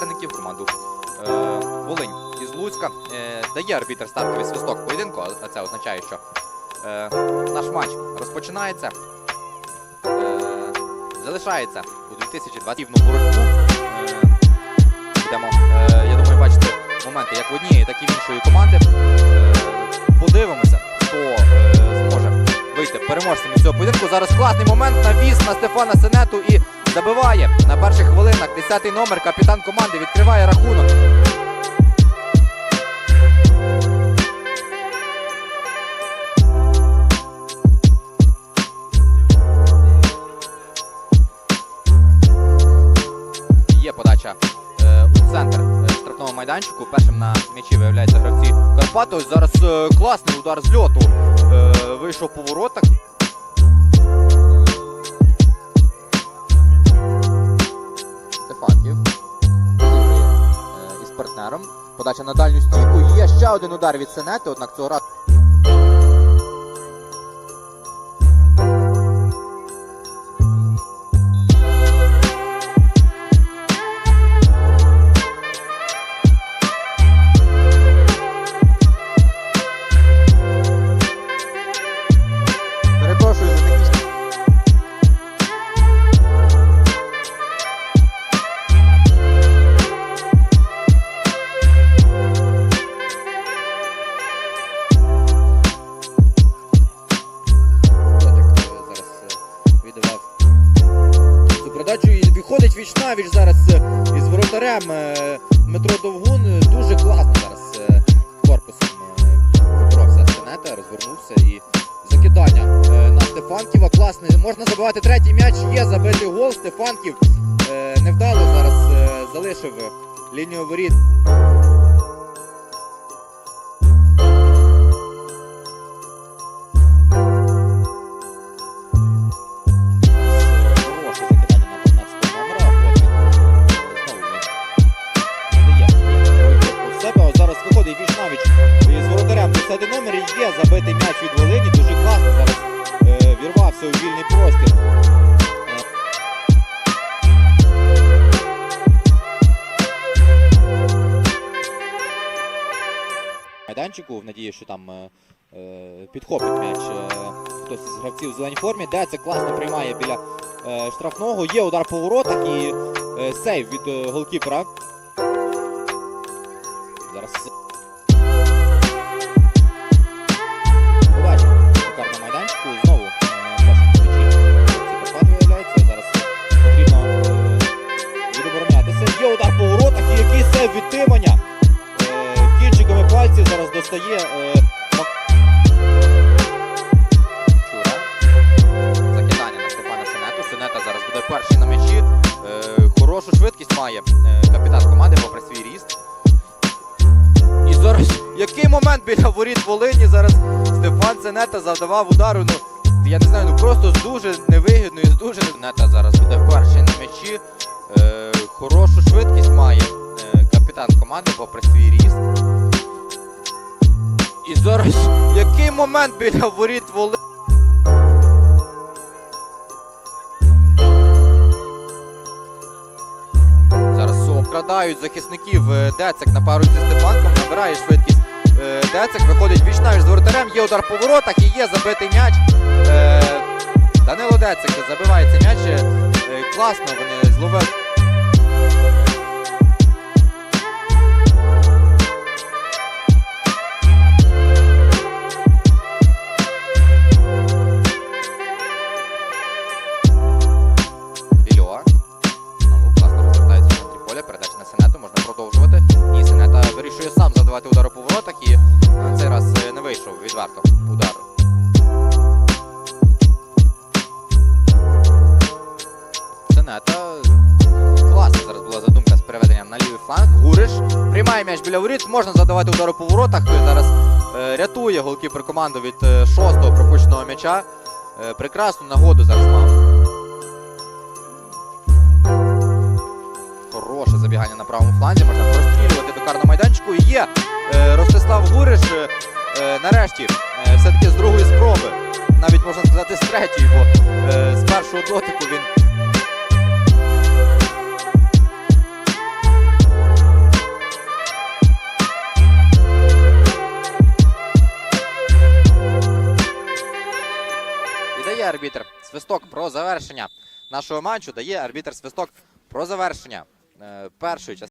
суперників, команду е, Волинь із Луцька. Е, дає арбітр стартовий свисток поєдинку, а- це означає, що е, наш матч розпочинається. Е, залишається у 2020 боротьбу. Е, Йдемо, е, я думаю, бачите моменти як в однієї, так і в іншої команди. Е, подивимося, хто е, зможе вийти переможцем із цього поєдинку. Зараз класний момент навіс на Стефана Сенету і забиває на перших хвилинах. 10-й номер, капітан команди відкриває рахунок. Є подача е, у центр е, штрафного майданчику. Першим на м'ячі виявляється гравці Карпати. Зараз е, класний удар з льоту. Е, вийшов по воротах. Партнером. Подача на дальню стійку. Є ще один удар від Сенети, однак цього разу. Віч навіч зараз е, із воротарем е, Дмитро Довгун. Е, Дуже класно зараз корпусом боровся Сенета, розвернувся і закидання на Стефанківа. Класне. Можна забивати третій м'яч. Є забитий гол. Стефанків невдало зараз залишив лінію воріт. 10 номер. Є забитий м'яч від Волині. Дуже класно зараз е, вірвався у вільний простір. Майданчику в надії, що там е, е, підхопить м'яч е, хтось із гравців в зеленій формі. Де це класно приймає біля е, штрафного. Є удар по воротах і е, сейв від е, голкіпера. Зараз. Воротах і який сейв від Тиманя. Е, кінчиками пальців зараз достає. Е, Закидання на Стефана Сенету. Сенета зараз буде перший на м'ячі. Е, хорошу швидкість має капітан команди попри свій ріст. І зараз який момент біля воріт Волині зараз Стефан Сенета завдавав удару. Ну я не знаю, ну просто з дуже невигідною, з дуже Сенета зараз буде перший на м'ячі. Хорошу швидкість має команди попри свій ріст. І зараз який момент біля воріт Волині. Зараз обкрадають захисників е, Децик на пару зі Стефанком, набирає швидкість. Е, Децик виходить віч навіч з воротарем, є удар по воротах і є забитий м'яч. Е, Данило Децик забиває цей м'яч. Класно вони зловили. Приймає м'яч біля воріт, можна задавати удари по воротах. Зараз е, рятує голкіпер команду від е, шостого пропущеного м'яча. Е, прекрасну нагоду зараз мав. Хороше забігання на правому фланзі, можна прострілювати до карного майданчику. І є е, Ростислав Гуриш е, е, нарешті е, все-таки з другої спроби. Навіть можна сказати з третьої, бо е, з першого дотику він арбітр свисток про завершення нашого матчу. Дає арбітр свисток про завершення е, першої частини.